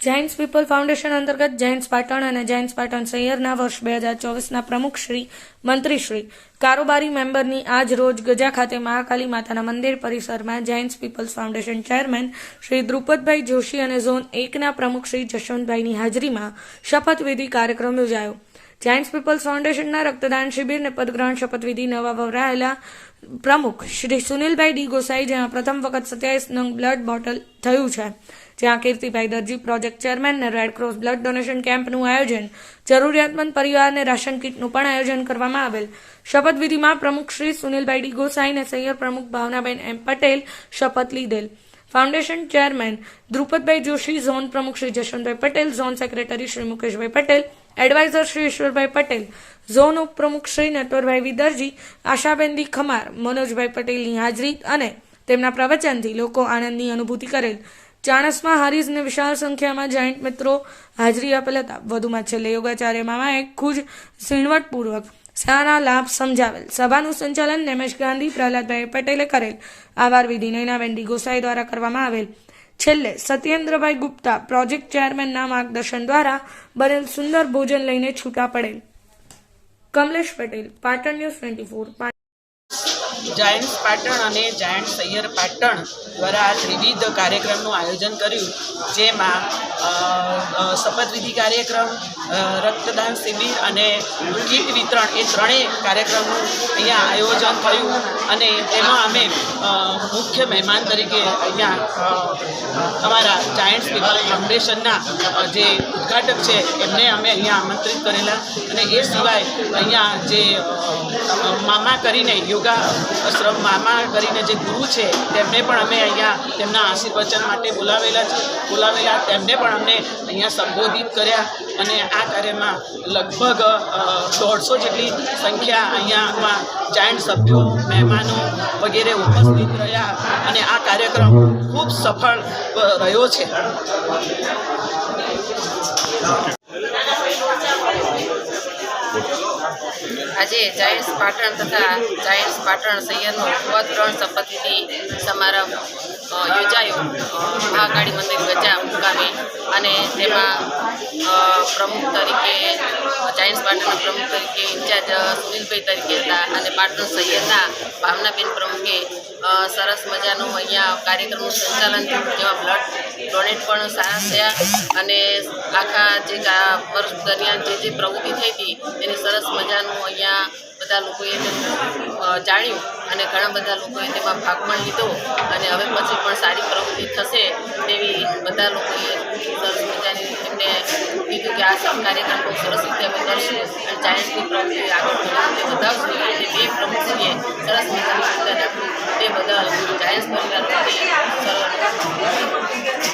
Jains people foundation અંતર્ગત જૈન્સ પાટણ અને જૈન્સ પાટણ સૈયરના વર્ષ બે હજાર ચોવીસના પ્રમુખ શ્રી મંત્રીશ્રી કારોબારી મેમ્બરની આજ રોજ ગજા ખાતે મહાકાલી માતાના મંદિર પરિસરમાં Giants people's foundation chairman Shri Drupadbhai Joshi અને ઝોન એકના પ્રમુખ શ્રી જશવંતભાઈની હાજરીમાં શપથવિધિ કાર્યક્રમ યોજાયો. જાયન્ટ્સ પીપલ્સ ફાઉન્ડેશનના રક્તદાન શિબિરને પદગ્રહણ શપથવિધિ નવા વવરાયેલા પ્રમુખ શ્રી સુનિલભાઈ ડી ગોસાઈ જ્યાં પ્રથમ વખત સત્યાવીસ નંગ બ્લડ બોટલ થયું છે. જ્યાં કીર્તિભાઈ દરજી પ્રોજેક્ટ ચેરમેનને રેડ ક્રોસ બ્લડ ડોનેશન કેમ્પનું આયોજન, જરૂરિયાતમંદ પરિવારને રાશન કીટનું પણ આયોજન કરવામાં આવેલ. શપથવિધિમાં પ્રમુખ શ્રી સુનિલભાઈ ડી ગોસાઈ અને સૈયર પ્રમુખ ભાવનાબેન એમ પટેલ શપથ લીધેલ. Foundation chairman Drupadbhai Joshi zone પ્રમુખ Shri Jashvantbhai Patel zone secretary Shri Mukeshbhai Patel adviser Shri Ishwarbhai Patel zone ઉપપ્રમુખ શ્રી નટવરભાઈ વિદરજી આશાબેનદી ખમાર મનોજભાઈ પટેલની હાજરી અને તેમના પ્રવચનથી લોકો આનંદની અનુભૂતિ કરેલ. ચાણસમાં હારીઝને વિશાળ સંખ્યામાં જાયન્ટ મિત્રો હાજરી આપેલ હતા. વધુમાં છેલ્લે યોગાચાર્ય મામાએ ખુજ ઝીણવટપૂર્વક સેવાના લાભ સમજાવેલ. સભાનું સંચાલન નેમેશ ગાંધી, પ્રહલાદભાઈ પટેલે કરેલ. આભાર વિધિ નૈનાબેન ડી ગોસાઈ દ્વારા કરવામાં આવેલ. છેલ્લે, સત્યેન્દ્રભાઈ ગુપ્તા, પ્રોજેક્ટ ચેરમેનના માર્ગદર્શન દ્વારા બનેલ સુંદર ભોજન લઈને છૂટા પડેલ. Kamlesh Patel, Patan news twenty four Giants Patan અને જાયન્ટ સૈયર પાટણ દ્વારા ત્રિવિધ કાર્યક્રમનું આયોજન કર્યું, જેમાં શપથવિધિ કાર્યક્રમ રક્તદાન શિબિર અને કીટ વિતરણ એ ત્રણેય કાર્યક્રમનું અહીંયા આયોજન થયું અને તેમાં અમે મુખ્ય મહેમાન તરીકે અહીંયા અમારા જાયન્ટ્સ પીપલ ફાઉન્ડેશનના જે ઉદ્ઘાટક છે, એમને અમે અહીંયા આમંત્રિત કરેલા અને એ સિવાય અહીંયા જે મામા કરીને યોગા શ્રમ મામા કરીને જે ગુરુ છે, તેમને પણ અમે અહીંયા તેમના આશીર્વચન માટે બોલાવેલા છે. બોલાવેલા, તેમને પણ અમને અહીંયા સંબોધિત કર્યા અને આ કાર્યમાં લગભગ દોઢસો જેટલી સંખ્યા અહીંયામાં જાયન્ટ સભ્યો, મહેમાનો વગેરે ઉપસ્થિત રહ્યા અને આ કાર્યક્રમ ખૂબ સફળ રહ્યો છે. આજે જાયન્ટ્સ પાટણ તથા જાયન્ટ્સ પાટણ સૈયદનો ત્રણ શપથવિધિ સમારંભ યોજાયો. મહાકાળી મંદિર ગજા મુકામે અને તેમાં પ્રમુખ તરીકે તરીકે ઇન્ચાર્જ સુનિલભાઈ તરીકે હતા અને પાટણ સૈયદના ભાવનાબેન પ્રમુખે સરસ મજાનું અહીંયા કાર્યક્રમનું સંચાલન થયું જેમાં બ્લડ ડોનેટ પણ સારા થયા અને આખા જે વર્ષ દરમિયાન જે જે પ્રવૃત્તિ થઈ હતી, એની સરસ મજાનું અહીંયા બધા લોકોએ જાણ્યું અને ઘણા બધા લોકોએ તેમાં ભાગ પણ લીધો અને હવે પછી પણ સારી પ્રવૃત્તિ થશે તેવી બધા લોકોએ કાર્યક્રમ બહુ સરસ રીતે અમે કરશું અને જાયન્ટની પ્રવૃત્તિ આગળ ઘણી બધા જોઈએ અને બે પ્રમુખશ્રીએ સરસ મજાનું યોગદાન આપ્યું. તે બધા જાયન્ટ્સ પરિવાર